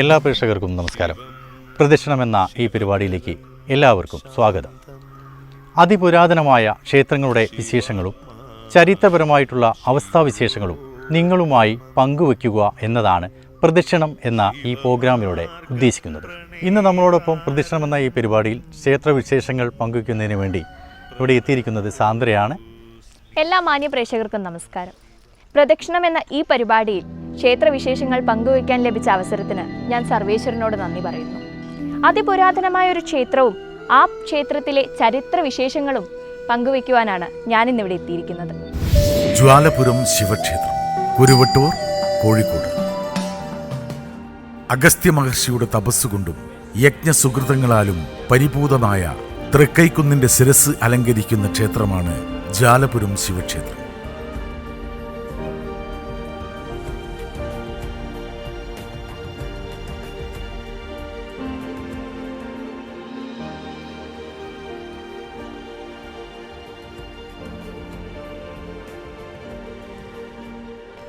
എല്ലാ പ്രേക്ഷകർക്കും നമസ്കാരം. പ്രദക്ഷിണമെന്ന ഈ പരിപാടിയിലേക്ക് എല്ലാവർക്കും സ്വാഗതം. അതിപുരാതനമായ ക്ഷേത്രങ്ങളുടെ വിശേഷങ്ങളും ചരിത്രപരമായിട്ടുള്ള അവസ്ഥാവിശേഷങ്ങളും നിങ്ങളുമായി പങ്കുവയ്ക്കുക എന്നതാണ് പ്രദക്ഷിണം എന്ന ഈ പ്രോഗ്രാമിലൂടെ ഉദ്ദേശിക്കുന്നത്. ഇന്ന് നമ്മളോടൊപ്പം പ്രദക്ഷിണം എന്ന ഈ പരിപാടിയിൽ ക്ഷേത്രവിശേഷങ്ങൾ പങ്കുവയ്ക്കുന്നതിന് വേണ്ടി ഇവിടെ എത്തിയിരിക്കുന്നത് സാന്ദ്രയാണ്. എല്ലാ മാന്യ പ്രേക്ഷകർക്കും നമസ്കാരം. പ്രദക്ഷിണം എന്ന ഈ പരിപാടിയിൽ ക്ഷേത്രവിശേഷങ്ങൾ പങ്കുവയ്ക്കാൻ ലഭിച്ച അവസരത്തിന് ഞാൻ സർവേശ്വരനോട് നന്ദി പറയുന്നു. അതിപുരാതനമായ ഒരു ക്ഷേത്രവും ആ ക്ഷേത്രത്തിലെ ചരിത്ര വിശേഷങ്ങളും പങ്കുവയ്ക്കുവാനാണ് ഞാൻ ഇന്നിവിടെ എത്തിയിരിക്കുന്നത്. ജ്വാലപുരം ശിവക്ഷേത്രം കുരുവട്ടൂർ കോഴിക്കോട്. അഗസ്ത്യ മഹർഷിയുടെ തപസ്സുകൊണ്ടും യജ്ഞസുഹൃതങ്ങളാലും പരിപൂതമായ തൃക്കൈക്കുന്നിന്റെ ശിരസ് അലങ്കരിക്കുന്ന ക്ഷേത്രമാണ് ജാലപുരം ശിവക്ഷേത്രം.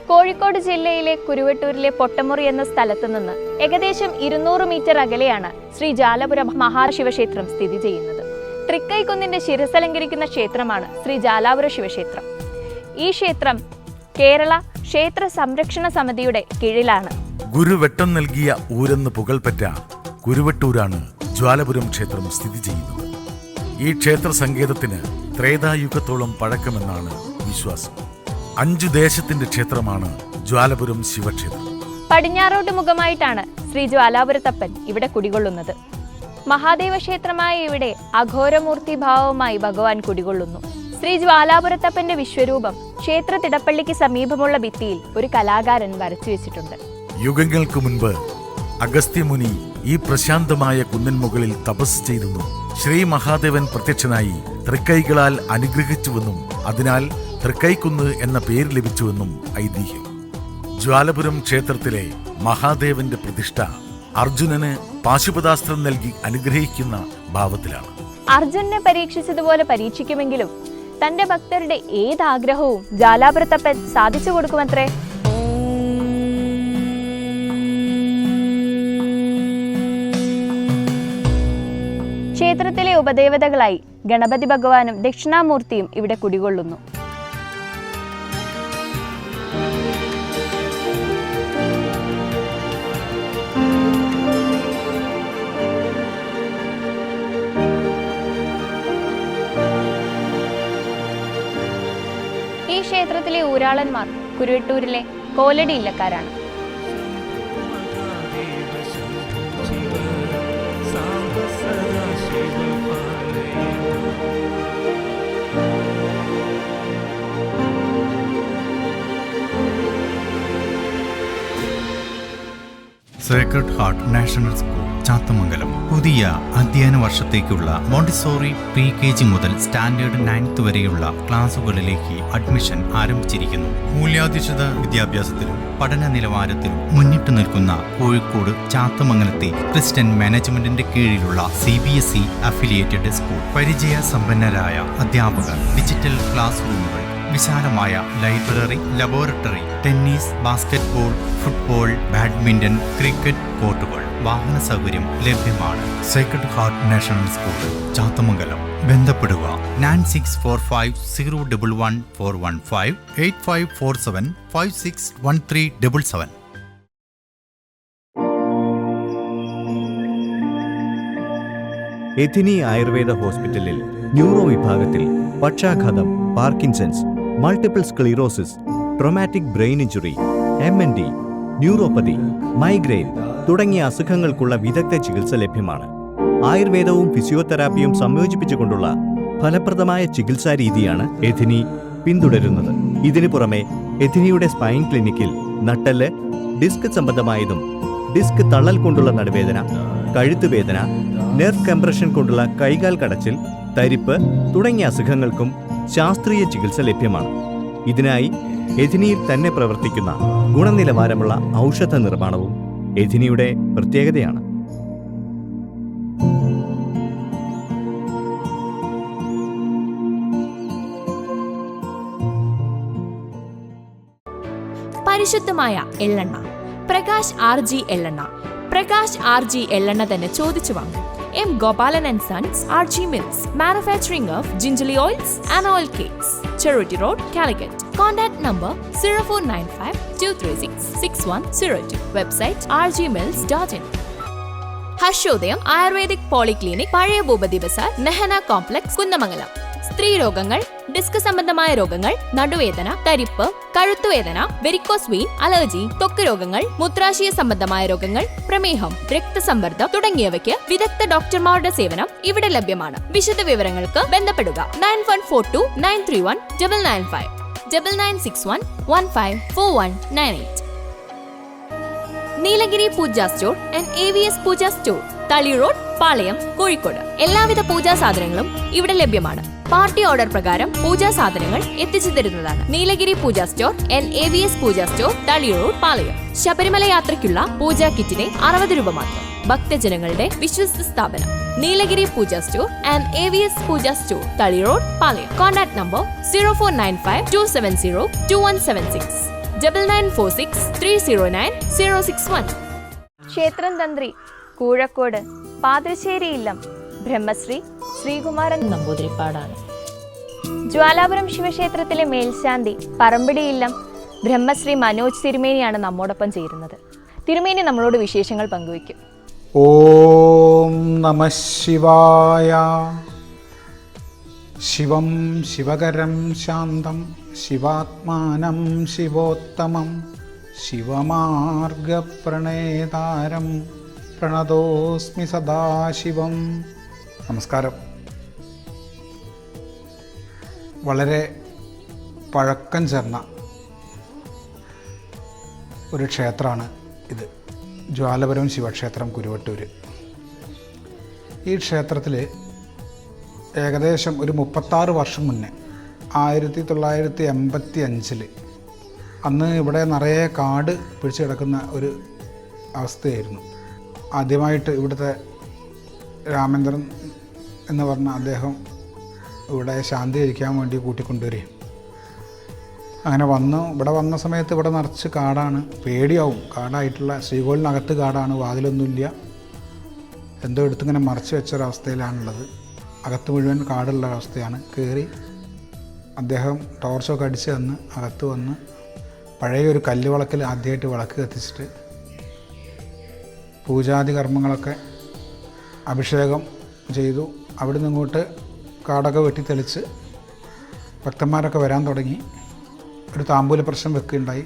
കോഴിക്കോട് ജില്ലയിലെ കുരുവട്ടൂരിലെ പൊട്ടമുറി എന്ന സ്ഥലത്ത് നിന്ന് ഏകദേശം ഇരുന്നൂറ് മീറ്റർ അകലെയാണ് ശ്രീ ജാലപുരം മഹാശിവക്ഷേത്രം സ്ഥിതി ചെയ്യുന്നത്. തൃക്കൈക്കുന്നിന്റെ ശിരസലങ്കരിക്കുന്ന ക്ഷേത്രമാണ് ശ്രീ ജാലാപുര ശിവക്ഷേത്രം. ഈ ക്ഷേത്രം കേരള ക്ഷേത്ര സംരക്ഷണ സമിതിയുടെ കീഴിലാണ്. ഗുരുവെട്ടം നൽകിയ ഊരെന്ന് പുകൾപെറ്റ കുരുവട്ടൂരാണ് ജ്വാലപുരം ക്ഷേത്രം സ്ഥിതി ചെയ്യുന്നത്. ഈ ക്ഷേത്ര സങ്കേതത്തിന് ത്രേതായുഗത്തോളം പഴക്കമെന്നാണ് വിശ്വാസം. അഞ്ചു ദേശത്തിന്റെ ക്ഷേത്രമാണ് ജ്വാലപുരം ശിവക്ഷേത്രം. പടിഞ്ഞാറോട്ട് മുഖമായിട്ടാണ് ശ്രീ ജ്വാലാപുരത്തപ്പൻ ഇവിടെ കുടികൊള്ളുന്നത്. മഹാദേവ ക്ഷേത്രമായ ഇവിടെ അഘോരമൂർത്തി ഭാവവുമായി ഭഗവാൻ കുടികൊള്ളുന്നു. ശ്രീ ജ്വാലാപുരത്തപ്പന്റെ വിശ്വരൂപം ക്ഷേത്ര തിടപ്പള്ളിക്ക് സമീപമുള്ള ഭിത്തിയിൽ ഒരു കലാകാരൻ വരച്ചു വെച്ചിട്ടുണ്ട്. യുഗങ്ങൾക്ക് മുൻപ് അഗസ്ത്യമുനി ഈ പ്രശാന്തമായ കുന്നിൻ മുകളിൽ തപസ് ചെയ്തെന്നും ശ്രീ മഹാദേവൻ പ്രത്യക്ഷനായി തൃക്കൈകളാൽ അനുഗ്രഹിച്ചുവെന്നും അതിനാൽ തൃക്കൈക്കുന്ന് എന്ന പേര് ലഭിച്ചുവെന്നും ഐതിഹ്യം. ജ്വാലപുരം ക്ഷേത്രത്തിലെ മഹാദേവന്റെ പ്രതിഷ്ഠ അർജുനന് പാശുപതാസ്ത്രം നൽകി അനുഗ്രഹിക്കുന്ന ഭാവത്തിലാണ്. അർജുനെ പരീക്ഷിച്ചതുപോലെ പരീക്ഷിക്കുമെങ്കിലും തന്റെ ഭക്തരുടെ ഏതാഗ്രഹവും ജാലാപുരത്തപ്പൻ സാധിച്ചു കൊടുക്കുമത്രേ? ക്ഷേത്രത്തിലെ ഉപദേവതകളായി ഗണപതി ഭഗവാനും ദക്ഷിണാമൂർത്തിയും ഇവിടെ കുടികൊള്ളുന്നു. ഈ ക്ഷേത്രത്തിലെ ഊരാളന്മാർ കുരുവട്ടൂരിലെ Koladi ഇല്ലക്കാരാണ് sacred heart national school Chathamangalam പുതിയ അധ്യയന വർഷത്തേക്കുള്ള മോണ്ടിസോറി പ്രീ കെ ജി മുതൽ സ്റ്റാൻഡേർഡ് നയൻത്ത് വരെയുള്ള ക്ലാസുകളിലേക്ക് അഡ്മിഷൻ ആരംഭിച്ചിരിക്കുന്നു. മൂല്യാധിഷ്ഠിത വിദ്യാഭ്യാസത്തിലും പഠന നിലവാരത്തിലും മുന്നിട്ട് നിൽക്കുന്ന കോഴിക്കോട് ചാത്തമംഗലത്തെ ക്രിസ്ത്യൻ മാനേജ്മെന്റിന്റെ കീഴിലുള്ള C B S E affiliated school. പരിചയ സമ്പന്നരായ അധ്യാപകർ ഡിജിറ്റൽ ക്ലാസ് റൂമുകൾ വിശാലമായ library laboratory tennis basketball football badminton cricket കോർട്ടുകൾ വാഹന സൗകര്യം ലഭ്യമാണ്. Sacred heart national school Chathamangalam. ബന്ധപ്പെടുക. Nine six four five zero double one four one five eight five four seven five six one three double seven. Ethini Ayurveda ഹോസ്പിറ്റലിൽ neuro വിഭാഗത്തിൽ പക്ഷാഘാതം Parkinson's multiple sclerosis traumatic brain injury M N D neuropathy migraine തുടങ്ങിയ അസുഖങ്ങൾക്കുള്ള വിദഗ്ധ ചികിത്സ ലഭ്യമാണ്. ആയുർവേദവും ഫിസിയോതെറാപ്പിയും സംയോജിപ്പിച്ചുകൊണ്ടുള്ള ഫലപ്രദമായ ചികിത്സാ രീതിയാണ് എഥിനി പിന്തുടരുന്നത്. ഇതിനു പുറമെ എഥിനിയുടെ സ്പൈൻ ക്ലിനിക്കിൽ നട്ടൽ ഡിസ്ക് സംബന്ധമായതും ഡിസ്ക് തള്ളൽ കൊണ്ടുള്ള നടുവേദന കഴുത്തുവേദന നെർവ് കംപ്രഷൻ കൊണ്ടുള്ള കൈകാൽ കടച്ചിൽ തരിപ്പ് തുടങ്ങിയ അസുഖങ്ങൾക്കും ശാസ്ത്രീയ ചികിത്സ ലഭ്യമാണ്. ഇതിനായി എഥിനിയിൽ തന്നെ പ്രവർത്തിക്കുന്ന ഗുണനിലവാരമുള്ള ഔഷധ നിർമ്മാണവും എഥിനിയുടെ പ്രത്യേകതയാണ്. പരിശുദ്ധമായ എള്ളെണ്ണ. പ്രകാശ് ആർ ജി എള്ളെണ്ണ. പ്രകാശ് ആർ ജി എള്ളെണ്ണ തന്നെ ചോദിച്ചു വാങ്ങും. M Gopalan and sons R G mills manufacturing of gingelly oils and oil cakes Cherutty road Calicut contact number zero four nine five two three six six one zero two website R G mills dot in Harshodayam ayurvedic polyclinic പഴയ Bhupathi Bazar Nehana complex Kunnamangalam സ്ത്രീ രോഗങ്ങൾ disk സംബന്ധമായ രോഗങ്ങൾ നടുവേദന തരിപ്പ് കഴുത്തുവേദന varicose allergy ത്വക്ക് രോഗങ്ങൾ മൂത്രാശയ സംബന്ധമായ രോഗങ്ങൾ പ്രമേഹം രക്തസമ്മർദ്ദം തുടങ്ങിയവയ്ക്ക് വിദഗ്ധ ഡോക്ടർമാരുടെ സേവനം ഇവിടെ ലഭ്യമാണ്. വിശദ വിവരങ്ങൾക്ക് ബന്ധപ്പെടുക. Nine one four two nine three one double nine five double nine six one one five four one nine eight. Nilgiri Pooja store and A V S Pooja store Thali road Palayam Kozhikode. എല്ലാവിധ പൂജാ സാധനങ്ങളും ഇവിടെ ലഭ്യമാണ്. Party order പ്രകാരം പൂജാ സാധനങ്ങൾ എത്തിച്ചു തരുന്നതാണ്. Nilgiri Pooja store N. A. V. S. Pooja store Thaliyur road Palayam. Sabarimala യാത്രയ്ക്കുള്ള പൂജാ കിറ്റിന് അറുപത് രൂപ മാത്രം. ഭക്തജനങ്ങളുടെ വിശ്വസ്ത സ്ഥാപനം Nilgiri Pooja store and A. V. S. Pooja store Thali road Palayam. Contact number zero four nine five two seven zero two one seven six double nine four six three zero nine zero six one ക്ഷേത്രം തന്ത്രി കൂഴക്കോട് പാതിരശ്ശേരി ഇല്ലം ബ്രഹ്മശ്രീ ശ്രീകുമാരൻ നമ്പൂതിരിപ്പാടാണ്. ജ്വാലാപുരം ശിവക്ഷേത്രത്തിലെ മേൽശാന്തി പറമ്പിടി ഇല്ലം ബ്രഹ്മശ്രീ മനോജ് തിരുമേനിയാണ് നമ്മോടൊപ്പം ചേരുന്നത്. തിരുമേനി നമ്മളോട് വിശേഷങ്ങൾ പങ്കുവയ്ക്കും. ഓം നമ ശിവായ. ശിവം ശിവകരം ശാന്തം ശിവാത്മാനം ശിവോത്തമം ശിവമാർഗപ്രണേതാരം പ്രണതോസ്മി സദാശിവം. നമസ്കാരം. വളരെ പഴക്കം ചേർന്ന ഒരു ക്ഷേത്രമാണ് ഇത്. ജ്വാലപുരം ശിവക്ഷേത്രം കുരുവട്ടൂർ ഈ ക്ഷേത്രത്തിൽ ഏകദേശം ഒരു മുപ്പത്താറ് വർഷം മുന്നേ ആയിരത്തി തൊള്ളായിരത്തി എൺപത്തി അഞ്ചിൽ അന്ന് ഇവിടെ നിറയെ കാട് പിടിച്ചു കിടക്കുന്ന ഒരു അവസ്ഥയായിരുന്നു. ആദ്യമായിട്ട് ഇവിടുത്തെ രാമേന്ദ്രൻ എന്ന് പറഞ്ഞ അദ്ദേഹം ഇവിടെ ശാന്തി കഴിക്കാൻ വേണ്ടി കൂട്ടിക്കൊണ്ടുവരികയും അങ്ങനെ വന്നു ഇവിടെ വന്ന സമയത്ത് ഇവിടെ നിറച്ച് കാടാണ്. പേടിയാവും. കാടായിട്ടുള്ള ശ്രീകോളിനകത്ത് കാടാണ്. വാതിലൊന്നുമില്ല. എന്തോ എടുത്തിങ്ങനെ മറച്ച് വെച്ചൊരവസ്ഥയിലാണുള്ളത്. അകത്ത് മുഴുവൻ കാടുള്ള അവസ്ഥയാണ്. കയറി അദ്ദേഹം ടോർച്ചൊക്കെ അടിച്ച് തന്ന് അകത്ത് വന്ന് പഴയ ഒരു കല്ല് വിളക്കിൽ ആദ്യമായിട്ട് വിളക്ക് കത്തിച്ചിട്ട് പൂജാതി കർമ്മങ്ങളൊക്കെ അഭിഷേകം ചെയ്തു. അവിടുന്ന് ഇങ്ങോട്ട് കാടൊക്കെ വെട്ടി തെളിച്ച് ഭക്തന്മാരൊക്കെ വരാൻ തുടങ്ങി. ഒരു താമ്പൂല പ്രശ്നം വെക്കുകയുണ്ടായി.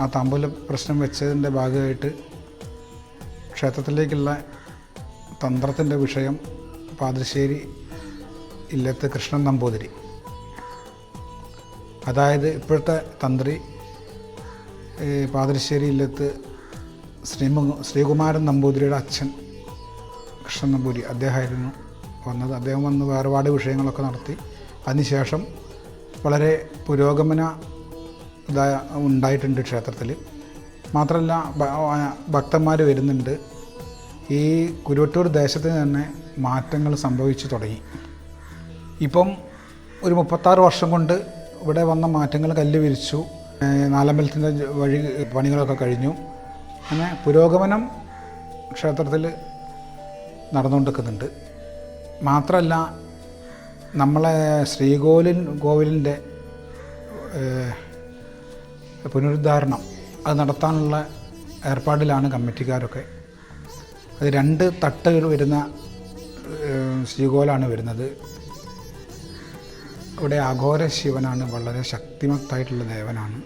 ആ താമ്പൂല പ്രശ്നം വെച്ചതിന്റെ ഭാഗമായിട്ട് ക്ഷേത്രത്തിലേക്കുള്ള തന്ത്രത്തിന്റെ വിഷയം പാതിശ്ശേരി ഇല്ലത്ത് കൃഷ്ണൻ നമ്പൂതിരി. അതായത് ഇപ്പോഴത്തെ തന്ത്രി ഈ പാതിരിശ്ശേരി ഇല്ലത്ത് ശ്രീമു ശ്രീകുമാരൻ നമ്പൂതിരിയുടെ അച്ഛൻ കൃഷ്ണൻ നമ്പൂതിരി അദ്ദേഹമായിരുന്നു. വന്നത്. അദ്ദേഹം വന്ന് വേർപാട് വിഷയങ്ങളൊക്കെ നടത്തി. അതിനുശേഷം വളരെ പുരോഗമന ഇതായ ഉണ്ടായിട്ടുണ്ട് ക്ഷേത്രത്തിൽ മാത്രമല്ല ഭക്തന്മാർ വരുന്നുണ്ട്. ഈ കുരുവട്ടൂർ ദേശത്തിന് തന്നെ മാറ്റങ്ങൾ സംഭവിച്ചു തുടങ്ങി. ഇപ്പം ഒരു മുപ്പത്താറ് വർഷം കൊണ്ട് ഇവിടെ വന്ന മാറ്റങ്ങൾ കല്ല് വിരിച്ചു. നാലമ്പലത്തിന്റെ വഴി പണികളൊക്കെ കഴിഞ്ഞു. അങ്ങനെ പുരോഗമനം ക്ഷേത്രത്തിൽ നടന്നുകൊണ്ടിരിക്കുന്നുണ്ട്. മാത്രമല്ല നമ്മളെ ശ്രീകോവിൽ കോവിലിന്റെ പുനരുദ്ധാരണം അത് നടത്താനുള്ള ഏർപ്പാടിലാണ് കമ്മിറ്റിക്കാരൊക്കെ. അത് രണ്ട് തട്ടുകൾ വരുന്ന ശ്രീകോലാണ് വരുന്നത്. ഇവിടെ അഘോര ശിവനാണ് വളരെ ശക്തിമത്തായിട്ടുള്ള ദേവനാണ്.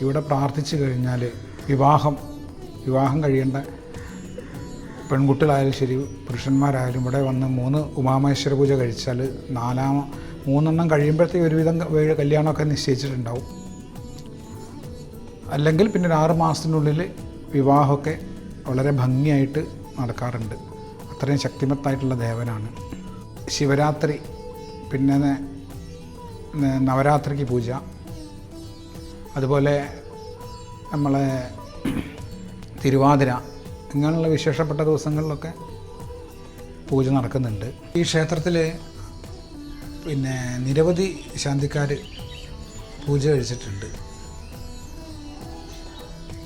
ഇവിടെ പ്രാർത്ഥിച്ചു കഴിഞ്ഞാൽ വിവാഹം വിവാഹം കഴിയേണ്ട പെൺകുട്ടികളായാലും ശരി പുരുഷന്മാരായാലും ഇവിടെ വന്ന് മൂന്ന് ഉമാമേശ്വര പൂജ കഴിച്ചാൽ നാലാം മൂന്നെണ്ണം കഴിയുമ്പോഴത്തേക്ക് ഒരുവിധം കല്യാണമൊക്കെ നിശ്ചയിച്ചിട്ടുണ്ടാവും. അല്ലെങ്കിൽ പിന്നെ ഒരു ആറ് മാസത്തിനുള്ളിൽ വിവാഹമൊക്കെ വളരെ ഭംഗിയായിട്ട് നടക്കാറുണ്ട്. അത്രയും ശക്തിമത്തായിട്ടുള്ള ദേവനാണ്. ശിവരാത്രി പിന്നെ നവരാത്രിക്ക് പൂജ. അതുപോലെ നമ്മളെ തിരുവാതിര ഇങ്ങനെയുള്ള വിശേഷപ്പെട്ട ദിവസങ്ങളിലൊക്കെ പൂജ നടക്കുന്നുണ്ട്. ഈ ക്ഷേത്രത്തിൽ പിന്നെ നിരവധി ശാന്തിക്കാർ പൂജ കഴിച്ചിട്ടുണ്ട്.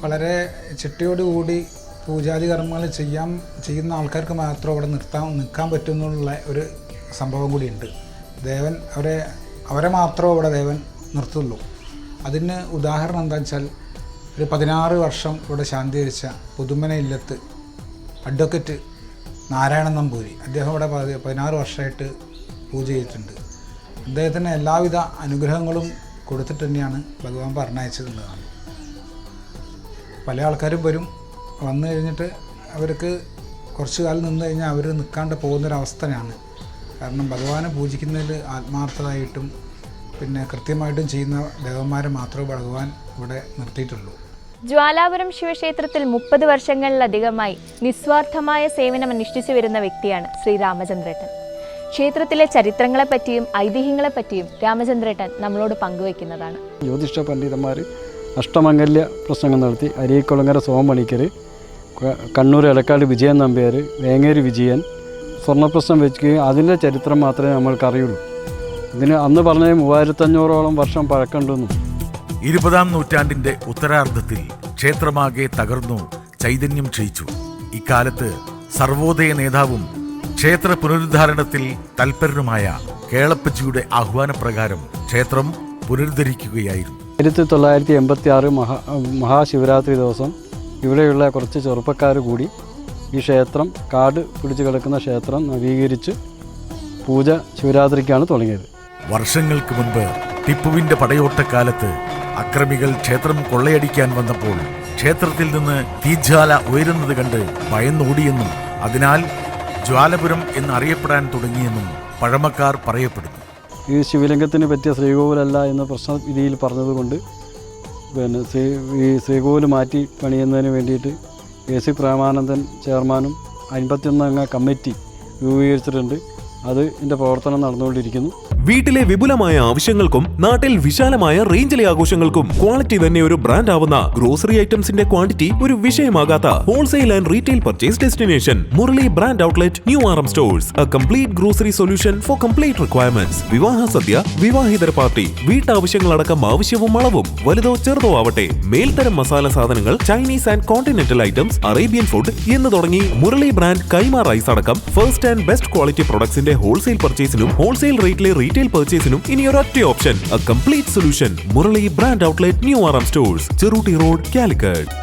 വളരെ ചിട്ടയോടുകൂടി പൂജാതി കർമ്മങ്ങൾ ചെയ്യാൻ ചെയ്യുന്ന ആൾക്കാർക്ക് മാത്രം അവിടെ നിർത്താൻ നിൽക്കാൻ പറ്റുന്നുള്ള ഒരു സംഭവം കൂടിയുണ്ട്. ദേവൻ അവരെ അവരെ മാത്രമേ അവിടെ ദേവൻ നിർത്തുള്ളൂ. അതിന് ഉദാഹരണം എന്താ വെച്ചാൽ ഒരു പതിനാറ് വർഷം ഇവിടെ ശാന്തി വെച്ച പുതുമന ഇല്ലത്ത് അഡ്വക്കറ്റ് നാരായണൻ നമ്പൂരി. അദ്ദേഹം ഇവിടെ പതി- പതിനാറ് വർഷമായിട്ട് പൂജ ചെയ്തിട്ടുണ്ട്. അദ്ദേഹത്തിന് എല്ലാവിധ അനുഗ്രഹങ്ങളും കൊടുത്തിട്ട് തന്നെയാണ് ഭഗവാൻ പറഞ്ഞയച്ചിട്ടുള്ളതാണ് പല ആൾക്കാരും വരും. വന്നു കഴിഞ്ഞിട്ട് അവർക്ക് കുറച്ച് കാലം നിന്ന് കഴിഞ്ഞാൽ അവർ നിൽക്കാണ്ട് പോകുന്നൊരവസ്ഥയാണ്. കാരണം ഭഗവാനെ പൂജിക്കുന്നതിൽ ആത്മാർത്ഥമായിട്ടും പിന്നെ കൃത്യമായിട്ടും ചെയ്യുന്ന ദേവന്മാരെ മാത്രമേ ഭഗവാൻ ഇവിടെ നിർത്തിയിട്ടുള്ളൂ. ജ്വാലാപുരം ശിവക്ഷേത്രത്തിൽ മുപ്പത് വർഷങ്ങളിലധികമായി നിസ്വാർത്ഥമായ സേവനം അനുഷ്ഠിച്ചു വരുന്ന വ്യക്തിയാണ് ശ്രീ രാമചന്ദ്രേട്ടൻ. ക്ഷേത്രത്തിലെ ചരിത്രങ്ങളെപ്പറ്റിയും ഐതിഹ്യങ്ങളെപ്പറ്റിയും രാമചന്ദ്രേട്ടൻ നമ്മളോട് പങ്കുവയ്ക്കുന്നതാണ്. ജ്യോതിഷ പണ്ഡിതന്മാർ അഷ്ടമംഗല്യ പ്രസംഗം നടത്തി അരീക്കുളങ്ങര സോമണിക്കർ കണ്ണൂർ എടക്കാട് വിജയൻ നമ്പ്യാർ വേങ്ങേരി വിജയൻ സ്വർണപ്രശ്നം വെക്കുകയും അതിന്റെ ചരിത്രം മാത്രമേ നമ്മൾക്കറിയുള്ളൂ. ഇതിന് അന്ന് പറഞ്ഞ മൂവായിരത്തഞ്ഞൂറോളം വർഷം പഴക്കമുണ്ടെന്നും ഇരുപതാം നൂറ്റാണ്ടിന്റെ ഉത്തരാർദ്ധത്തിൽ ക്ഷേത്രമാകെ തകർന്നു ചൈതന്യം ക്ഷയിച്ചു. ഇക്കാലത്ത് സർവോദയ നേതാവും ക്ഷേത്ര പുനരുദ്ധാരണത്തിൽ തൽപരനുമായ കേളപ്പച്ചിയുടെ ആഹ്വാനപ്രകാരം ക്ഷേത്രം പുനരുദ്ധരിക്കുകയായിരുന്നു. ആയിരത്തി തൊള്ളായിരത്തി എൺപത്തി ആറ് മഹാ മഹാശിവരാത്രി ദിവസം ഇവിടെയുള്ള കുറച്ച് ചെറുപ്പക്കാർ കൂടി ഈ ക്ഷേത്രം കാട് പിടിച്ചു കിടക്കുന്ന ക്ഷേത്രം നവീകരിച്ച് പൂജ ശിവരാത്രിക്കാണ് തുടങ്ങിയത്. വർഷങ്ങൾക്ക് മുൻപ് ടിപ്പുവിന്റെ പടയോട്ടക്കാലത്ത് അക്രമികൾ ക്ഷേത്രം കൊള്ളയടിക്കാൻ വന്നപ്പോൾ ക്ഷേത്രത്തിൽ നിന്ന് തീജ്വാല ഉയരുന്നത് കണ്ട് ഭയന്നോടിയെന്നും അതിനാൽ ജ്വാലപുരം എന്നറിയപ്പെടാൻ തുടങ്ങിയെന്നും പഴമക്കാർ പറയപ്പെടുന്നു. ഈ ശിവലിംഗത്തിന് പറ്റിയ ശ്രീകോവിലല്ല എന്ന പ്രശ്ന വിധിയിൽ പറഞ്ഞതുകൊണ്ട് പിന്നെ ശ്രീ ഈ ശ്രീകോവിൽ മാറ്റി പണിയുന്നതിന് വേണ്ടിയിട്ട് എ സി പ്രേമാനന്ദൻ ചെയർമാനും അൻപത്തിയൊന്നംഗ കമ്മിറ്റി രൂപീകരിച്ചിട്ടുണ്ട്. അത് ഇതിന്റെ പ്രവർത്തനം നടന്നുകൊണ്ടിരിക്കുന്നു. വീട്ടിലെ വിപുലമായ ആവശ്യങ്ങൾക്കും നാട്ടിൽ വിശാലമായ റേഞ്ചിലെ ആഘോഷങ്ങൾക്കും ക്വാളിറ്റി തന്നെ ഒരു ബ്രാൻഡ് ആവുന്ന ഗ്രോസറി ഐറ്റംസിന്റെ ക്വാണ്ടിറ്റി ഒരു വിഷയമാകാത്ത wholesale and retail purchase destination Murali brand outlet new Aram stores A complete grocery solution for complete requirements വിവാഹ സദ്യ വിവാഹിതര പാർട്ടി വീട്ടാവശ്യങ്ങളടക്കം ആവശ്യവും അളവും വലുതോ ചെറുതോ ആവട്ടെ മേൽത്തരം മസാല സാധനങ്ങൾ Chinese and continental items Arabian food എന്ന് തുടങ്ങി മുരളി ബ്രാൻഡ് കൈമ റൈസ് അടക്കം ഫസ്റ്റ് ആൻഡ് ബെസ്റ്റ് ക്വാളിറ്റി പ്രൊഡക്ട്സിന്റെ ഹോൾസെയിൽ പർച്ചേസിനും ഹോൾസെയിൽ റേറ്റിലെ റീറ്റെയിൽ പർച്ചേസിനും ഇനി ഒരൊറ്റ option A complete solution Murali brand outlet new Aaram stores Cherutty road Calicut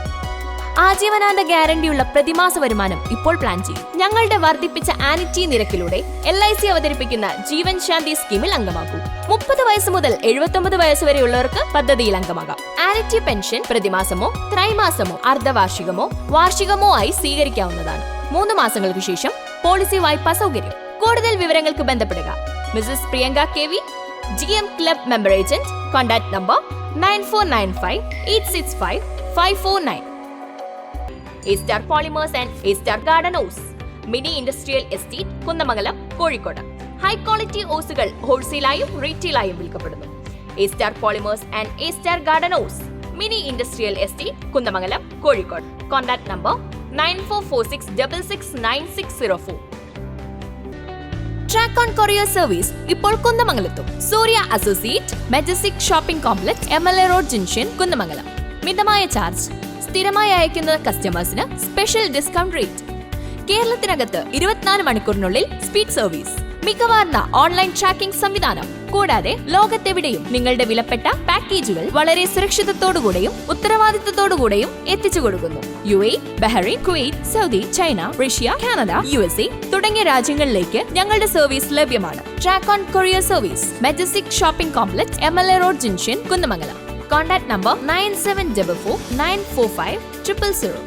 ആജീവനാന്ത ഗ്യാരണ്ടിയുള്ള പ്രതിമാസ വരുമാനം ഇപ്പോൾ പ്ലാൻ ചെയ്യും. ഞങ്ങളുടെ വർദ്ധിപ്പിച്ച ആനിറ്റി നിരക്കിലൂടെ എൽ ഐ സി അവതരിപ്പിക്കുന്ന ജീവൻ ശാന്തി സ്കീമിൽ അംഗമാക്കൂ. മുപ്പത് വയസ്സ് മുതൽ എഴുപത്തൊമ്പത് വയസ്സ് വരെയുള്ളവർക്ക് പദ്ധതിയിൽ അംഗമാകാം. ആനിറ്റി പെൻഷൻ പ്രതിമാസമോ ത്രൈമാസമോ അർദ്ധവാർഷികമോ വാർഷികമോ ആയി സ്വീകരിക്കാവുന്നതാണ്. മൂന്ന് മാസങ്ങൾക്ക് ശേഷം പോളിസി വായ്പാ സൗകര്യം. കൂടുതൽ വിവരങ്ങൾക്ക് ബന്ധപ്പെടുക. Mrs Priyanka K V G M club member agent contact number nine four nine five eight six five five four nine Estar polymers and Estar star garden hose mini industrial estate Kunnamangalam Kozhikode high quality ഓസുകൾ ഹോൾസെയിലായും റീറ്റെയിലായും വിൽക്കപ്പെടുന്നു. Estar polymers and Estar star garden hose mini industrial estate Kunnamangalam Kozhikode contact number nine four four six double six nine six zero four track on courier service ഇപ്പോൾ കുന്നമംഗലത്തും. Surya associate majestic shopping complex M L A road junction Kunnamangalam. മിതമായ charge സ്ഥിരമായി അയക്കുന്ന കസ്റ്റമേഴ്സിന് special discount rate കേരളത്തിനകത്ത് ഇരുപത്തിനാല് മണിക്കൂറിനുള്ളിൽ speed service മികവാർന്ന online tracking സംവിധാനം. കൂടാതെ ലോകത്തെവിടെയും നിങ്ങളുടെ വിലപ്പെട്ട പാക്കേജുകൾ വളരെ സുരക്ഷിതത്തോടുകൂടെയും ഉത്തരവാദിത്തത്തോടുകൂടെയും എത്തിച്ചു കൊടുക്കുന്നു. U A Bahrain Kuwait Saudi China Russia Canada U S A തുടങ്ങിയ രാജ്യങ്ങളിലേക്ക് ഞങ്ങളുടെ സർവീസ് ലഭ്യമാണ്. Track on courier service majestic shopping complex M L A road junction Kunnamangalam contact number nine seven double four nine four five triple zero.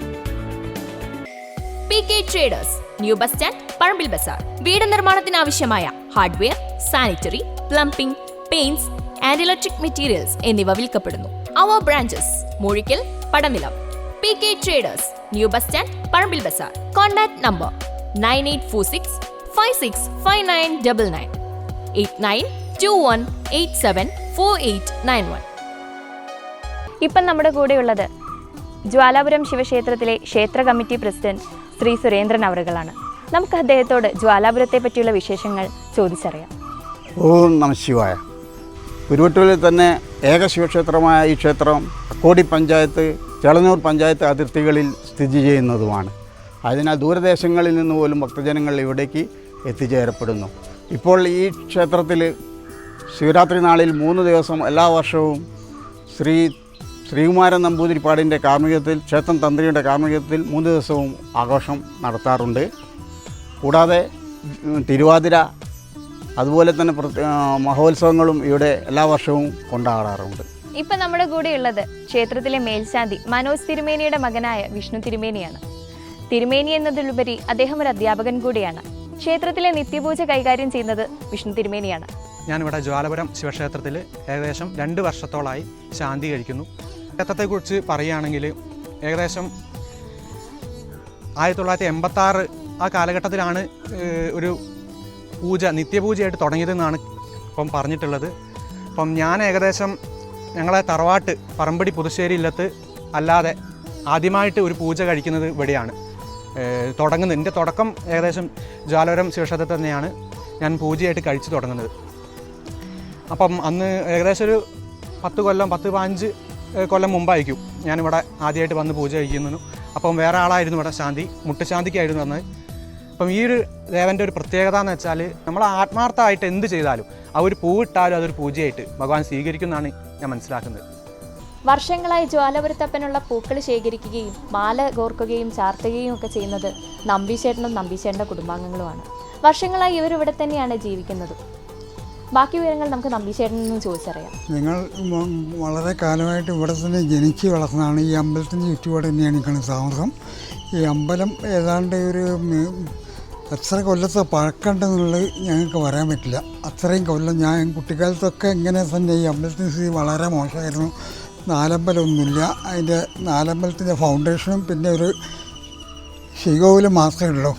P K traders new bus stand Parambil Bazaar. വീട് നിർമ്മാണത്തിന് ആവശ്യമായ hardware sanitary plumbing paints and electric materials എന്നിവ വിൽക്കപ്പെടുന്നു. അവർ branches Moozhikkal Padanilam. P K traders new bus stand Parambil Bazar. Contact number nine eight four six five six five nine double nine. Eight nine two one eight seven four eight nine one. ഇപ്പം നമ്മുടെ കൂടെയുള്ളത് ജ്വാലാപുരം ശിവക്ഷേത്രത്തിലെ ക്ഷേത്ര committee president Shri Surendran അവറുകളാണ്. നമുക്ക് അദ്ദേഹത്തോട് ജ്വാലാപുരത്തെ പറ്റിയുള്ള വിശേഷങ്ങൾ ചോദിച്ചറിയാം. ഓം നമ ശിവായ. തന്നെ ഏക ശിവക്ഷേത്രമായ ഈ ക്ഷേത്രം കോടി പഞ്ചായത്ത് ചെളനൂർ പഞ്ചായത്ത് അതിർത്തികളിൽ സ്ഥിതി ചെയ്യുന്നതുമാണ്. അതിനാൽ ദൂരദേശങ്ങളിൽ നിന്ന് പോലും ഭക്തജനങ്ങൾ ഇവിടേക്ക് എത്തിച്ചേരപ്പെടുന്നു. ഇപ്പോൾ ഈ ക്ഷേത്രത്തിൽ ശിവരാത്രി നാളിൽ മൂന്ന് ദിവസം എല്ലാ വർഷവും ശ്രീ ശ്രീകുമാരൻ നമ്പൂതിരിപ്പാടിന്റെ കാർമ്മികത്തിൽ ക്ഷേത്രം തന്ത്രിയുടെ കാർമ്മികത്തിൽ മൂന്ന് ദിവസവും ആഘോഷം നടത്താറുണ്ട്. കൂടാതെ തിരുവാതിര അതുപോലെ തന്നെ മഹോത്സവങ്ങളും ഇവിടെ എല്ലാ വർഷവും കൊണ്ടാടാറുണ്ട്. ഇപ്പൊ നമ്മുടെ കൂടെ ഉള്ളത് ക്ഷേത്രത്തിലെ മേൽശാന്തി മനോജ് തിരുമേനിയുടെ മകനായ വിഷ്ണു തിരുമേനിയാണ്. തിരുമേനി എന്നതിലുപരി അദ്ദേഹം ഒരു അധ്യാപകൻ കൂടിയാണ്. ക്ഷേത്രത്തിലെ നിത്യപൂജ കൈകാര്യം ചെയ്യുന്നത് വിഷ്ണു തിരുമേനിയാണ്. ഞാനിവിടെ ജ്വാലപുരം ശിവക്ഷേത്രത്തിൽ ഏകദേശം രണ്ട് വർഷത്തോളമായി ശാന്തി കഴിക്കുന്നു. ക്ഷേത്രത്തെക്കുറിച്ച് പറയുകയാണെങ്കിൽ ഏകദേശം ആയിരത്തി തൊള്ളായിരത്തി എൺപത്തി ആറ് ആ കാലഘട്ടത്തിലാണ് ഒരു പൂജ നിത്യപൂജയായിട്ട് തുടങ്ങിയതെന്നാണ് ഇപ്പം പറഞ്ഞിട്ടുള്ളത്. അപ്പം ഞാൻ ഏകദേശം ഞങ്ങളെ തറവാട്ട് പറമ്പടി പുതുശ്ശേരി ഇല്ലത്ത് അല്ലാതെ ആദ്യമായിട്ട് ഒരു പൂജ കഴിക്കുന്നത് ഇവിടെയാണ്. തുടങ്ങുന്നത് എന്റെ തുടക്കം ഏകദേശം ജ്വാലോരം ശിവക്ഷേത്രത്തിൽ തന്നെയാണ് ഞാൻ പൂജയായിട്ട് കഴിച്ചു തുടങ്ങുന്നത്. അപ്പം അന്ന് ഏകദേശം ഒരു പത്ത് കൊല്ലം പത്ത് പതിനഞ്ച് കൊല്ലം മുമ്പായിരിക്കും ഞാനിവിടെ ആദ്യമായിട്ട് വന്ന് പൂജ കഴിക്കുന്നു അപ്പം വേറെ ആളായിരുന്നു ഇവിടെ ശാന്തി മുട്ടുശാന്തിക്കായിരുന്നു വന്നത് അപ്പം ഈ ഒരു ദേവന്റെ ഒരു പ്രത്യേകത എന്ന് വെച്ചാൽ നമ്മൾ ആത്മാർത്ഥമായിട്ട് എന്ത് ചെയ്താലും ആ ഒരു പൂവിട്ടാലും അതൊരു പൂജയായിട്ട് ഭഗവാൻ സ്വീകരിക്കുന്നതാണ് ഞാൻ മനസ്സിലാക്കുന്നത്. വർഷങ്ങളായി ജ്വാലപുരത്തപ്പനുള്ള പൂക്കൾ ശേഖരിക്കുകയും മാല കോർക്കുകയും ചാർത്തുകയും ഒക്കെ ചെയ്യുന്നത് നമ്പീശേട്ടനും നമ്പീശേട്ടന്റെ കുടുംബാംഗങ്ങളുമാണ്. വർഷങ്ങളായി ഇവർ ഇവിടെ തന്നെയാണ് ജീവിക്കുന്നത്. ബാക്കി വിവരങ്ങൾ നമുക്ക് നമ്പീശേട്ടനിൽ നിന്ന് ചോദിച്ചറിയാം. നിങ്ങൾ വളരെ കാലമായിട്ട് ഇവിടെ തന്നെ ജനിച്ച് വളർന്നതാണ് ഈ അമ്പലത്തിന് ചുറ്റുപാട് തന്നെയാണ് നിൽക്കുന്ന താമസം ഈ അമ്പലം ഏതാണ്ട് ഒരു എത്ര കൊല്ലത്തെ പഴക്കണ്ടെന്നുള്ളത് ഞങ്ങൾക്ക് പറയാൻ പറ്റില്ല. അത്രയും കൊല്ലം ഞാൻ കുട്ടിക്കാലത്തൊക്കെ ഇങ്ങനെ തന്നെ ഈ അമ്പലത്തിന്റെ സ്ഥിതി വളരെ മോശമായിരുന്നു. നാലമ്പലമൊന്നുമില്ല. അതിന്റെ നാലമ്പലത്തിന്റെ ഫൗണ്ടേഷനും പിന്നെ ഒരു ശിഖോവിലും മാത്രമേ ഉള്ളൂ.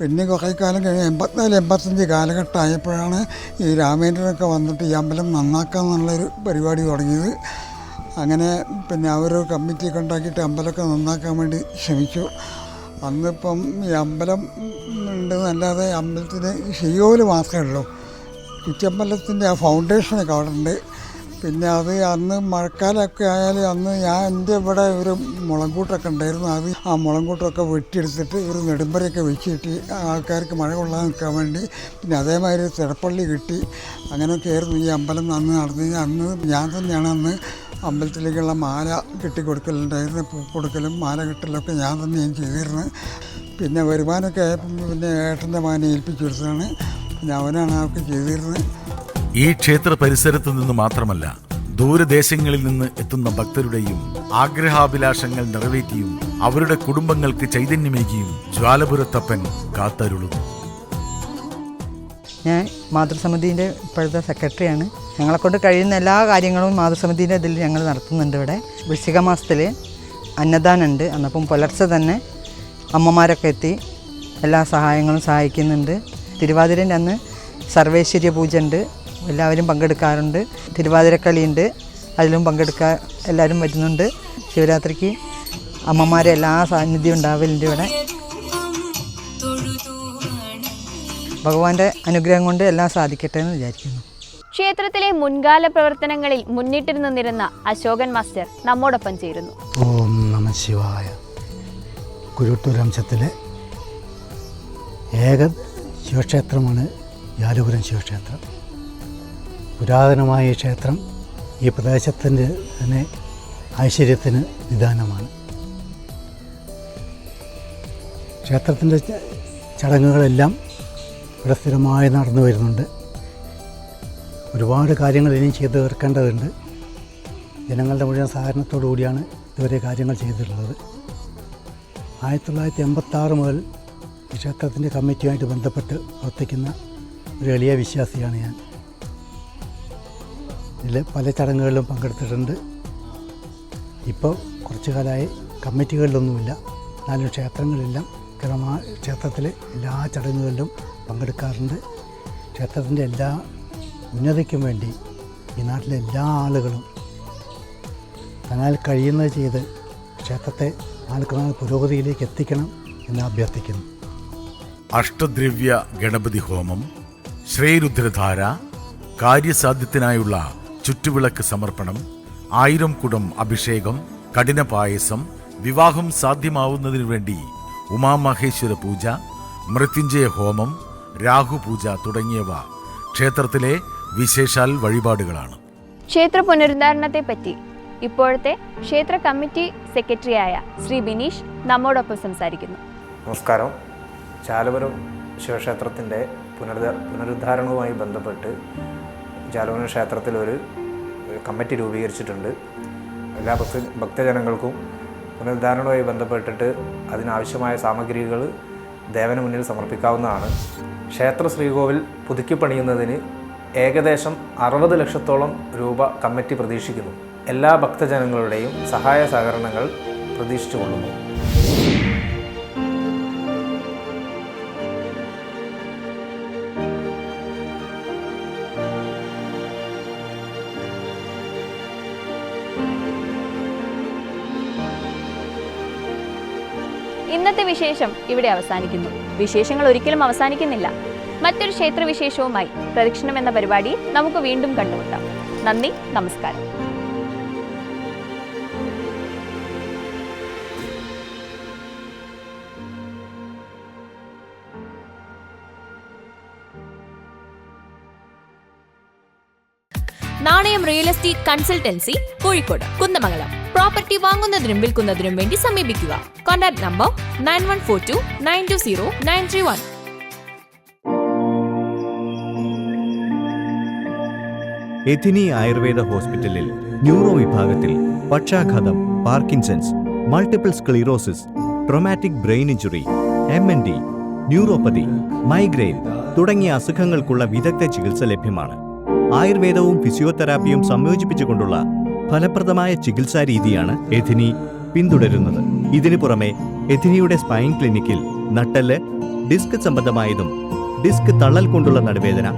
പിന്നെ കുറേ കാലം കഴിഞ്ഞ് എൺപത്തിനാല് എൺപത്തഞ്ച് കാലഘട്ടമായപ്പോഴാണ് ഈ രാമേന്ദ്രനൊക്കെ വന്നിട്ട് ഈ അമ്പലം നന്നാക്കുക എന്നുള്ളൊരു പരിപാടി തുടങ്ങിയത്. അങ്ങനെ പിന്നെ അവർ കമ്മിറ്റിയൊക്കെ ഉണ്ടാക്കിയിട്ട് അമ്പലമൊക്കെ നന്നാക്കാൻ വേണ്ടി ശ്രമിച്ചു. അന്നിപ്പം ഈ അമ്പലം ഉണ്ട് ഉണ്ടെന്നല്ലാതെ അമ്പലത്തിന് ഷിയോയിൽ മാത്രമേ ഉള്ളൂ. കുറ്റമ്പലത്തിന്റെ ആ ഫൗണ്ടേഷനൊക്കെ അവിടെ ഉണ്ട്. പിന്നെ അത് അന്ന് മഴക്കാലമൊക്കെ ആയാൽ അന്ന് ഞാൻ എന്റെ ഇവിടെ ഒരു മുളങ്കൂട്ടൊക്കെ ഉണ്ടായിരുന്നു. അത് ആ മുളങ്കൂട്ടൊക്കെ വെട്ടിയെടുത്തിട്ട് ഒരു നെടുമ്പരയൊക്കെ വെച്ചിട്ട് ആൾക്കാർക്ക് മഴ കൊള്ളാൻ നിൽക്കാൻ വേണ്ടി പിന്നെ അതേമാതിരി തിടപ്പള്ളി കിട്ടി അങ്ങനെയൊക്കെ ആയിരുന്നു ഈ അമ്പലം അന്ന് നടന്നത്. അന്ന് ഞാൻ തന്നെയാണ് അന്ന് അമ്പലത്തിലേക്കുള്ള മാല കെട്ടി കൊടുക്കലുണ്ടായിരുന്നു പൂ കൊടുക്കലും മാല കെട്ടലൊക്കെ ഞാൻ തന്നെയാണ് ചെയ്തിരുന്നത്. പിന്നെ വരുമാനമൊക്കെ ആയപ്പം പിന്നെ ഏട്ടന്റെ മകനെ ഏൽപ്പിച്ചു കൊടുത്തതാണ്. പിന്നെ അവനാണ് അതൊക്കെ ചെയ്തിരുന്നത്. ഈ ക്ഷേത്ര പരിസരത്ത് നിന്ന് മാത്രമല്ല ദൂരദേശങ്ങളിൽ നിന്ന് എത്തുന്ന ഭക്തരുടെയും ആഗ്രഹാഭിലാഷങ്ങൾ നിറവേറ്റിയും അവരുടെ കുടുംബങ്ങൾക്ക് ചൈതന്യമേകിയും ജ്വാലപുരത്തപ്പൻ കാത്തരുളുന്നു. ഞാൻ മാതൃസമിതിന്റെ ഇപ്പോഴത്തെ സെക്രട്ടറിയാണ്. ഞങ്ങളെക്കൊണ്ട് കഴിയുന്ന എല്ലാ കാര്യങ്ങളും മാതൃസമിതിന്റെ ഇതിൽ ഞങ്ങൾ നടത്തുന്നുണ്ട് ഇവിടെ. വൃശ്ചിക മാസത്തിൽ അന്നദാനമുണ്ട്. അന്നപ്പം പുലർച്ചെ തന്നെ അമ്മമാരൊക്കെ എത്തി എല്ലാ സഹായങ്ങളും സഹായിക്കുന്നുണ്ട്. തിരുവാതിരന്റെ അന്ന് സർവേശ്വര്യ പൂജ ഉണ്ട്. എല്ലാവരും പങ്കെടുക്കാറുണ്ട്. തിരുവാതിരക്കളിയുണ്ട്. അതിലും പങ്കെടുക്കാൻ എല്ലാവരും വരുന്നുണ്ട്. ശിവരാത്രിക്ക് അമ്മമാരെ എല്ലാ സാന്നിധ്യം ഉണ്ടാവലുണ്ട് ഇവിടെ. ഭഗവാന്റെ അനുഗ്രഹം കൊണ്ട് എല്ലാം സാധിക്കട്ടെ എന്ന് വിചാരിക്കുന്നു. ക്ഷേത്രത്തിലെ മുൻകാല പ്രവർത്തനങ്ങളിൽ മുന്നിട്ട് നിന്നിരുന്ന അശോകൻ മാസ്റ്റർ നമ്മോടൊപ്പം ചേരുന്നു. ഓം നമ ശിവായ. കുരുട്ടൂരംശത്തിലെ ഏക ശിവക്ഷേത്രമാണ് യാലുപുരം ശിവക്ഷേത്രം. പുരാതനമായ ഈ ക്ഷേത്രം ഈ പ്രദേശത്തിന്റെ തന്നെ ഐശ്വര്യത്തിന് നിദാനമാണ്. ക്ഷേത്രത്തിന്റെ ചടങ്ങുകളെല്ലാം ഇവിടെ സ്ഥിരമായി നടന്നു വരുന്നുണ്ട്. ഒരുപാട് കാര്യങ്ങൾ ഇനിയും ചെയ്തു തീർക്കേണ്ടതുണ്ട്. ജനങ്ങളുടെ മുഴുവൻ സഹകരണത്തോടു കൂടിയാണ് ഇതുവരെ കാര്യങ്ങൾ ചെയ്തിട്ടുള്ളത്. ആയിരത്തി തൊള്ളായിരത്തി എൺപത്താറ് മുതൽ ക്ഷേത്രത്തിന്റെ കമ്മിറ്റിയുമായിട്ട് ബന്ധപ്പെട്ട് പ്രവർത്തിക്കുന്ന ഒരു എളിയ വിശ്വാസിയാണ് ഞാൻ. ഇതിൽ പല ചടങ്ങുകളിലും പങ്കെടുത്തിട്ടുണ്ട്. ഇപ്പോൾ കുറച്ചു കാലമായി കമ്മിറ്റികളിലൊന്നുമില്ല. എന്നാലും ക്ഷേത്രങ്ങളെല്ലാം ക്രമ ക്ഷേത്രത്തിലെ എല്ലാ ചടങ്ങുകളിലും പങ്കെടുക്കാറുണ്ട്. ക്ഷേത്രത്തിന്റെ എല്ലാ ഉന്നതിക്കും വേണ്ടി ഈ നാട്ടിലെ എല്ലാ ആളുകളും തന്നാൽ കഴിയുന്നത് ചെയ്ത് ക്ഷേത്രത്തെ നാൾക്ക് നാൾ പുരോഗതിയിലേക്ക് എത്തിക്കണം എന്ന് അഭ്യർത്ഥിക്കുന്നു. അഷ്ടദ്രവ്യ ഗണപതി ഹോമം ശ്രീരുദ്രധാര കാര്യസാധ്യത്തിനായുള്ള ചുറ്റുവിളക്ക് സമർപ്പണം ആയിരം കുടം അഭിഷേകം കഠിന പായസം വിവാഹം സാധ്യമാവുന്നതിനു വേണ്ടി ഉമാമഹേശ്വര പൂജ മൃത്യുഞ്ജയ ഹോമം രാഹുപൂജ തുടങ്ങിയവ ക്ഷേത്രത്തിലെ വിശേഷാൽ വഴിപാടുകളാണ്. ക്ഷേത്ര പുനരുദ്ധാരണത്തെ പറ്റി ഇപ്പോഴത്തെ ക്ഷേത്ര കമ്മിറ്റി സെക്രട്ടറിയായ ശ്രീ ബിനീഷ് നമ്മോടൊപ്പം സംസാരിക്കുന്നു. നമസ്കാരം. ചാലവരം ശിവക്ഷേത്രത്തിന്റെ പുനരുദ്ധ പുനരുദ്ധാരണവുമായി ബന്ധപ്പെട്ട് ചാലപുരം ക്ഷേത്രത്തിൽ ഒരു കമ്മിറ്റി രൂപീകരിച്ചിട്ടുണ്ട്. എല്ലാ ഭക്ത ഭക്തജനങ്ങൾക്കും പുനരുദ്ധാരണവുമായി ബന്ധപ്പെട്ടിട്ട് അതിനാവശ്യമായ സാമഗ്രികൾ ദേവന് മുന്നിൽ സമർപ്പിക്കാവുന്നതാണ്. ക്ഷേത്ര ശ്രീകോവിൽ പുതുക്കി പണിയുന്നതിന് ഏകദേശം അറുപത് ലക്ഷത്തോളം രൂപ കമ്മിറ്റി പ്രതീക്ഷിക്കുന്നു. എല്ലാ ഭക്തജനങ്ങളുടെയും സഹായ സഹകരണങ്ങൾ പ്രതീക്ഷിച്ചുകൊള്ളുന്നു. ഇന്നത്തെ വിശേഷം ഇവിടെ അവസാനിക്കുന്നു. വിശേഷങ്ങൾ ഒരിക്കലും അവസാനിക്കുന്നില്ല. മറ്റൊരു ക്ഷേത്ര വിശേഷവുമായി പ്രദക്ഷിണം എന്ന പരിപാടി നമുക്ക് വീണ്ടും കണ്ടുമുട്ടാം. നന്ദി നമസ്കാരം. Nanayam real estate consultancy Kozhikode Kunnamangalam property വാങ്ങുന്നതിനും വിൽക്കുന്നതിനും വേണ്ടി സമീപിക്കുക. Contact number nine one four two nine two zero nine three one. Ethini Ayurveda ഹോസ്പിറ്റലിൽ ന്യൂറോ വിഭാഗത്തിൽ പക്ഷാഘാതം Parkinson's multiple sclerosis traumatic brain injury M N D neuropathy migraine തുടങ്ങിയ അസുഖങ്ങൾക്കുള്ള വിദഗ്ധ ചികിത്സ ലഭ്യമാണ്. ആയുർവേദവും ഫിസിയോതെറാപ്പിയും സംയോജിപ്പിച്ചുകൊണ്ടുള്ള ഫലപ്രദമായ ചികിത്സാ രീതിയാണ് എഥിനി പിന്തുടരുന്നത്. ഇതിനു പുറമെ എഥിനിയുടെ സ്പൈൻ ക്ലിനിക്കിൽ നട്ടൽ ഡിസ്ക് സംബന്ധമായതും ഡിസ്ക് തള്ളൽ കൊണ്ടുള്ള നടുവേദന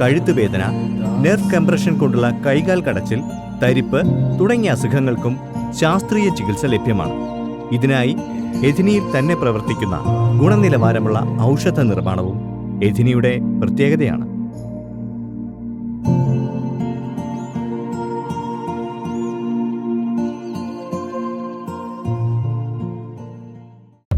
കഴുത്തുവേദന നെർവ് കംപ്രഷൻ കൊണ്ടുള്ള കൈകാൽ കടച്ചിൽ തരിപ്പ് തുടങ്ങിയ അസുഖങ്ങൾക്കും ശാസ്ത്രീയ ചികിത്സ ലഭ്യമാണ്. ഇതിനായി എഥിനിയിൽ തന്നെ പ്രവർത്തിക്കുന്ന ഗുണനിലവാരമുള്ള ഔഷധ നിർമ്മാണവും എഥിനിയുടെ പ്രത്യേകതയാണ്.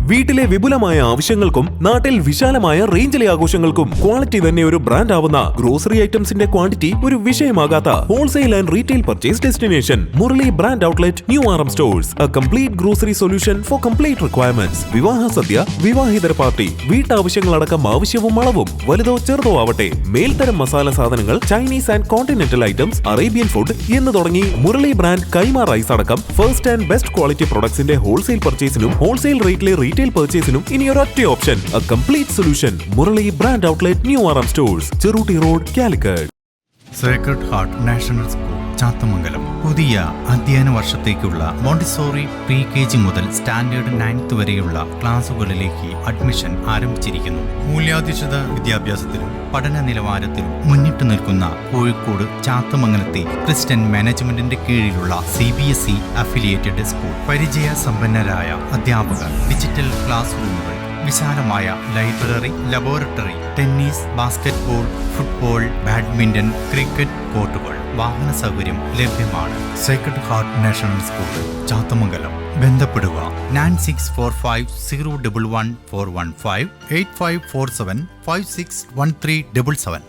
വീട്ടിലെ വിപുലമായ ആവശ്യങ്ങൾക്കും നാട്ടിൽ വിശാലമായ റേഞ്ചിലെ ആഘോഷങ്ങൾക്കും ക്വാളിറ്റി തന്നെ ഒരു ബ്രാൻഡ് ആവുന്ന ഗ്രോസറി ഐറ്റംസിന്റെ ക്വാണ്ടിറ്റി ഒരു വിഷയമാകാത്ത wholesale and retail purchase destination Murali brand outlet new Aram stores A complete grocery solution for complete requirements വിവാഹ സദ്യ വിവാഹിതര പാർട്ടി വീട്ടാവശ്യങ്ങളടക്കം ആവശ്യവും അളവും വലുതോ ചെറുതോ ആവട്ടെ മേൽത്തരം മസാല സാധനങ്ങൾ Chinese and continental items Arabian food എന്ന് തുടങ്ങി മുരളി ബ്രാൻഡ് കൈമ റൈസ് അടക്കം ഫസ്റ്റ് ആൻഡ് ബെസ്റ്റ് ക്വാളിറ്റി പ്രൊഡക്ട്സിന്റെ ഹോൾസെയിൽ പർച്ചേസിനും ഹോൾസെയിൽ റേറ്റിലെ റീറ്റെയിൽ പർച്ചേസിനും ഇനി ഒരൊറ്റ option complete solution Murali brand outlet new Aaram stores Cherutty road Calicut sacred heart national school Chathamangalam പുതിയ അധ്യയന വർഷത്തേക്കുള്ള മോണ്ടിസോറി പ്രീ കെ ജി മുതൽ സ്റ്റാൻഡേർഡ് നയൻത്ത് വരെയുള്ള ക്ലാസുകളിലേക്ക് അഡ്മിഷൻ ആരംഭിച്ചിരിക്കുന്നു. മൂല്യാധിഷ്ഠിത വിദ്യാഭ്യാസത്തിലും പഠന നിലവാരത്തിലും മുന്നിട്ട് നിൽക്കുന്ന കോഴിക്കോട് ചാത്തമംഗലത്തെ ക്രിസ്ത്യൻ മാനേജ്മെന്റിന്റെ കീഴിലുള്ള C B S E affiliated school പരിചയ സമ്പന്നരായ അധ്യാപകർ ഡിജിറ്റൽ ക്ലാസ് റൂമുകൾ വിശാലമായ library laboratory tennis basketball football badminton cricket കോർട്ടുകൾ വാഹന സൗകര്യം ലഭ്യമാണ്. Sacred heart national school Chathamangalam. ബന്ധപ്പെടുക. Nine six four five zero double one four one five eight five four seven five six one three double seven